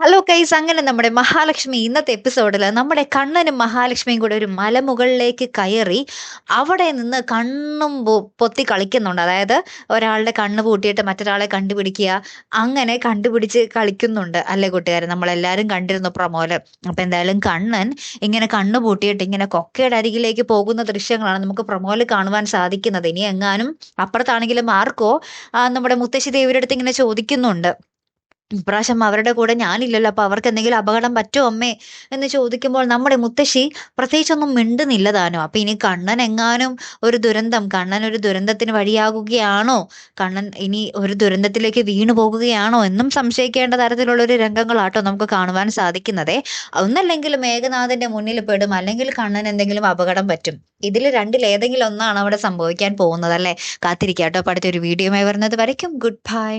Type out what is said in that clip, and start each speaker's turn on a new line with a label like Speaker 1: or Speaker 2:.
Speaker 1: Hello കൈസ് അങ്ങനെ നമ്മുടെ മഹാലക്ഷ്മി ഇന്നത്തെ എപ്പിസോഡിൽ നമ്മുടെ കണ്ണനും മഹാലക്ഷ്മിയും കൂടെ ഒരു മലമുകളിലേക്ക് കയറി അവിടെ നിന്ന് കണ്ണും പൊത്തി കളിക്കുന്നുണ്ട്. അതായത് ഒരാളുടെ കണ്ണ് പൂട്ടിയിട്ട് മറ്റൊരാളെ കണ്ടുപിടിക്കുക അങ്ങനെ കണ്ടുപിടിച്ച് കളിക്കുന്നുണ്ട് അല്ലേ കൂട്ടുകാരെ? നമ്മളെല്ലാവരും കണ്ടിരുന്നു പ്രമോൽ അപ്പം എന്തായാലും കണ്ണൻ ഇങ്ങനെ കണ്ണ് പൂട്ടിയിട്ട് ഇങ്ങനെ കൊക്കയുടെ അരികിലേക്ക് പോകുന്ന ദൃശ്യങ്ങളാണ് നമുക്ക് പ്രമോൽ കാണുവാൻ സാധിക്കുന്നത്. ഇനി എങ്ങാനും അപ്പുറത്താണെങ്കിലും ആർക്കോ നമ്മുടെ മുത്തശ്ശി ദേവിയുടെ അടുത്ത് ഇങ്ങനെ ചോദിക്കുന്നുണ്ട്. ഇപ്രാവശ്യം അവരുടെ കൂടെ ഞാനില്ലല്ലോ അപ്പൊ അവർക്ക് എന്തെങ്കിലും അപകടം പറ്റുമോ അമ്മേ? എന്ന് ചോദിക്കുമ്പോൾ നമ്മുടെ മുത്തശ്ശി പ്രത്യേകിച്ചൊന്നും മിണ്ടുന്നില്ല താനോ. അപ്പൊ ഇനി കണ്ണൻ എങ്ങാനും ഒരു ദുരന്തം കണ്ണൻ ഒരു ദുരന്തത്തിന് വഴിയാകുകയാണോ? കണ്ണൻ ഇനി ഒരു ദുരന്തത്തിലേക്ക് വീണു പോകുകയാണോ എന്നും സംശയിക്കേണ്ട തരത്തിലുള്ള ഒരു രംഗങ്ങളാട്ടോ നമുക്ക് കാണുവാൻ സാധിക്കുന്നതേ. ഒന്നല്ലെങ്കിൽ മേഘനാഥന്റെ മുന്നിൽ പെടും അല്ലെങ്കിൽ കണ്ണൻ എന്തെങ്കിലും അപകടം പറ്റും. ഇതിൽ രണ്ടിൽ ഏതെങ്കിലും ഒന്നാണ് അവിടെ സംഭവിക്കാൻ പോകുന്നത് അല്ലേ? കാത്തിരിക്കാട്ടോ. അടുത്തൊരു വീഡിയോയുമായി വരുന്നത് വരയ്ക്കും. Good bye